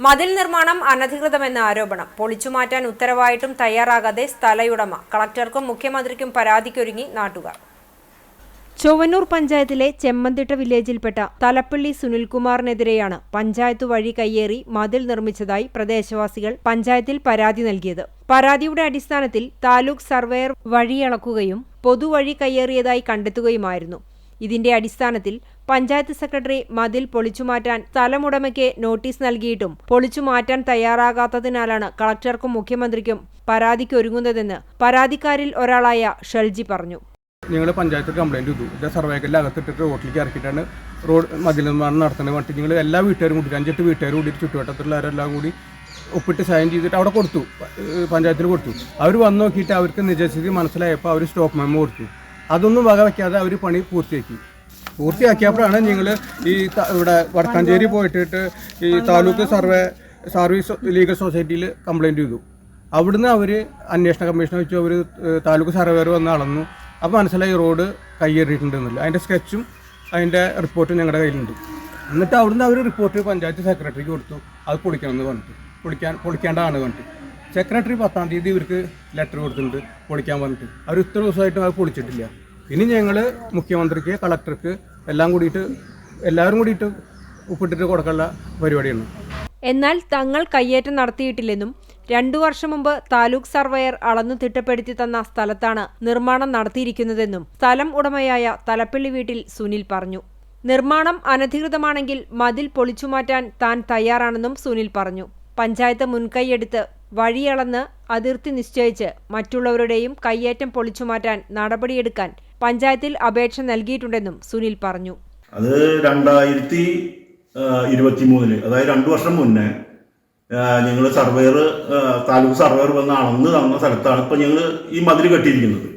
മതിൽ നിർമ്മാണം അനധികൃതമെന്ന ആരോപണം. പൊളിച്ചുമാറ്റാൻ ഉത്തരവായിട്ടും തയ്യാറാകാതെ സ്ഥലയുടമ കളക്ടർക്കും മുഖ്യമന്ത്രിക്കും പരാതിക്കൊരുങ്ങി നാട്ടുകാർ. ചൊവ്വന്നൂർ പഞ്ചായത്തിലെ ചെമ്മന്തിട്ട വില്ലേജിൽപ്പെട്ട തലപ്പള്ളി സുനിൽകുമാറിനെതിരെയാണ് പഞ്ചായത്ത് വഴി കയ്യേറി മതിൽ നിർമ്മിച്ചതായി പ്രദേശവാസികൾ പഞ്ചായത്തിൽ പരാതി നൽകിയത്. പരാതിയുടെ അടിസ്ഥാനത്തിൽ താലൂക്ക് സർവേയർ വഴിയളക്കുകയും പൊതുവഴി കയ്യേറിയതായി കണ്ടെത്തുകയുമായിരുന്നു. ഇതിന്റെ അടിസ്ഥാനത്തിൽ പഞ്ചായത്ത് സെക്രട്ടറി മതിൽ പൊളിച്ചുമാറ്റാൻ സ്ഥലമുടമയ്ക്ക് നോട്ടീസ് നൽകിയിട്ടും പൊളിച്ചുമാറ്റാൻ തയ്യാറാകാത്തതിനാലാണ് കളക്ടർക്കും മുഖ്യമന്ത്രിക്കും പരാതിക്കൊരുങ്ങുന്നതെന്ന് പരാതിക്കാരിൽ ഒരാളായ ഷൽജി പറഞ്ഞു. ഞങ്ങൾ പഞ്ചായത്ത് കംപ്ലൈന്റ് ചെയ്തു ഇത് സർവേക്കലിൽ അകത്തിട്ടിട്ട് റോഡിലേക്ക് ഇറക്കിയിട്ടാണ് റോഡ് മതിൽ നിർമ്മാണം നടത്തുന്നത്. പറഞ്ഞിട്ട് ഞങ്ങൾ എല്ലാ വീട്ടുകാരും കൂടി അഞ്ചെട്ട് വീട്ടുകാരും കൂടി ചുറ്റുവട്ടത്തിലുള്ളവരെല്ലാം കൂടി ഒപ്പിട്ട് സൈൻ ചെയ്തിട്ട് അവിടെ കൊടുത്തു. പഞ്ചായത്തിൽ കൊടുത്തു. അവർ വന്ന് നോക്കിയിട്ട് അവർക്ക് നിജസ്ഥിതി മനസ്സിലായപ്പോൾ അവർ സ്റ്റോപ്പ് മെമ്മോ കൊടുത്തു. അതൊന്നും വക വയ്ക്കാതെ അവർ പണി പൂർത്തിയാക്കി. പൂർത്തിയാക്കിയപ്പോഴാണ് നിങ്ങൾ ഈ ഇവിടെ വടക്കാഞ്ചേരി പോയിട്ടിട്ട് ഈ താലൂക്ക് സർവേ സർവീസ് ലീഗൽ സൊസൈറ്റിയിൽ കംപ്ലൈന്റ് ചെയ്തു. അവിടുന്ന് അവർ അന്വേഷണ കമ്മീഷനെ വെച്ച് അവർ താലൂക്ക് സർവേർ വന്ന് അളന്നു. അപ്പോൾ മനസ്സിലായി റോഡ് കയ്യേറിയിട്ടുണ്ടെന്നില്ല അതിന്റെ സ്കെച്ചും അതിന്റെ റിപ്പോർട്ടും ഞങ്ങളുടെ കയ്യിലുണ്ട്. എന്നിട്ട് അവിടുന്ന് അവർ റിപ്പോർട്ട് പഞ്ചായത്ത് സെക്രട്ടറിക്ക് കൊടുത്തു. അത് പൊളിക്കണമെന്ന് പറഞ്ഞിട്ട്. പൊളിക്കാൻ പൊളിക്കേണ്ടതാണ് പറഞ്ഞിട്ട്. സെക്രട്ടറി പത്താം തീയതി ഇവർക്ക് ലെറ്റർ കൊടുത്തിട്ടുണ്ട്. പൊളിക്കാൻ പറഞ്ഞിട്ട്. അവർ ഇത്ര ദിവസമായിട്ടും അത് പൊളിച്ചിട്ടില്ല. ഇനി ഞങ്ങൾ മുഖ്യമന്ത്രിക്ക് കളക്ടർക്ക് എല്ലാം കൂടിയിട്ട് എല്ലാവരും കൂടിയിട്ട് ഉപ്പിട്ടിട്ട് കൊടുക്കാനുള്ള പരിപാടിയാണ്. എന്നാൽ തങ്ങൾ കയ്യേറ്റം നടത്തിയിട്ടില്ലെന്നും രണ്ടു വർഷം മുമ്പ് താലൂക്ക് സർവേയർ അളന്നു തിട്ടപ്പെടുത്തി തന്ന സ്ഥലത്താണ് നിർമ്മാണം നടത്തിയിരിക്കുന്നതെന്നും സ്ഥലം ഉടമയായ തലപ്പള്ളി വീട്ടിൽ സുനിൽ പറഞ്ഞു. നിർമ്മാണം അനധികൃതമാണെങ്കിൽ മതിൽ പൊളിച്ചുമാറ്റാൻ താൻ തയ്യാറാണെന്നും സുനിൽ പറഞ്ഞു. പഞ്ചായത്ത് മുൻകൈയെടുത്ത് വഴിയളന്ന് അതിർത്തി നിശ്ചയിച്ച് മറ്റുള്ളവരുടെയും കയ്യേറ്റം പൊളിച്ചുമാറ്റാൻ നടപടിയെടുക്കാൻ പഞ്ചായത്തിൽ അപേക്ഷ നൽകിയിട്ടുണ്ടെന്നും സുനിൽ പറഞ്ഞു. അത് രണ്ടായിരത്തി ഇരുപത്തി മൂന്നിൽ അതായത് രണ്ടു വർഷം മുന്നേ ഞങ്ങൾ സർവേയർ താലൂക്ക് സർവേയർ വന്ന് അളന്ന് തന്ന സ്ഥലത്താണ് ഇപ്പൊ ഞങ്ങൾ ഈ മതിൽ കെട്ടിയിരിക്കുന്നത്.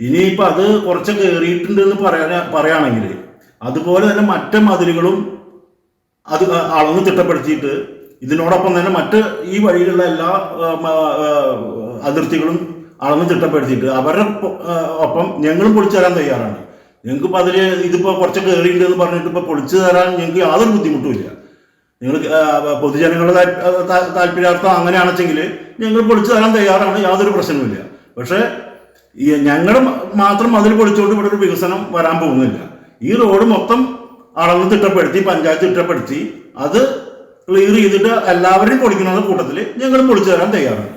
ഇനിയിപ്പോൾ അത് കുറച്ച് കയറിയിട്ടുണ്ട് എന്ന് പറയാൻ പറയുകയാണെങ്കിൽ അതുപോലെ തന്നെ മറ്റ് മതിലുകളും അത് അളന്ന് തിട്ടപ്പെടുത്തിയിട്ട് ഇതിനോടൊപ്പം തന്നെ മറ്റ് ഈ വഴിയിലുള്ള എല്ലാ അതിർത്തികളും അളന്ന് തിട്ടപ്പെടുത്തിയിട്ട് അവരുടെ ഒപ്പം ഞങ്ങളും പൊളിച്ചു തരാൻ തയ്യാറാണ്. ഞങ്ങൾക്ക് ഇപ്പം അതിൽ ഇതിപ്പോൾ കുറച്ച് കയറിയിട്ടുണ്ട് എന്ന് പറഞ്ഞിട്ട് ഇപ്പോൾ പൊളിച്ചു തരാൻ ഞങ്ങൾക്ക് യാതൊരു ബുദ്ധിമുട്ടുമില്ല നിങ്ങൾ പൊതുജനങ്ങളുടെ താല്പര്യാർത്ഥം അങ്ങനെയാണെച്ചെങ്കിൽ ഞങ്ങൾ പൊളിച്ചു തരാൻ തയ്യാറാണ് യാതൊരു പ്രശ്നവുമില്ല പക്ഷേ ഈ ഞങ്ങൾ മാത്രം അതിൽ പൊളിച്ചുകൊണ്ട് ഇവിടെ ഒരു വികസനം വരാൻ പോകുന്നില്ല. ഈ റോഡ് മൊത്തം അളന്ന് തിട്ടപ്പെടുത്തി പഞ്ചായത്ത് തിട്ടപ്പെടുത്തി അത് ക്ലിയർ ചെയ്തിട്ട് എല്ലാവരെയും പൊളിക്കണമെന്ന കൂട്ടത്തിൽ ഞങ്ങൾ പൊളിച്ചു തരാൻ തയ്യാറാണ്.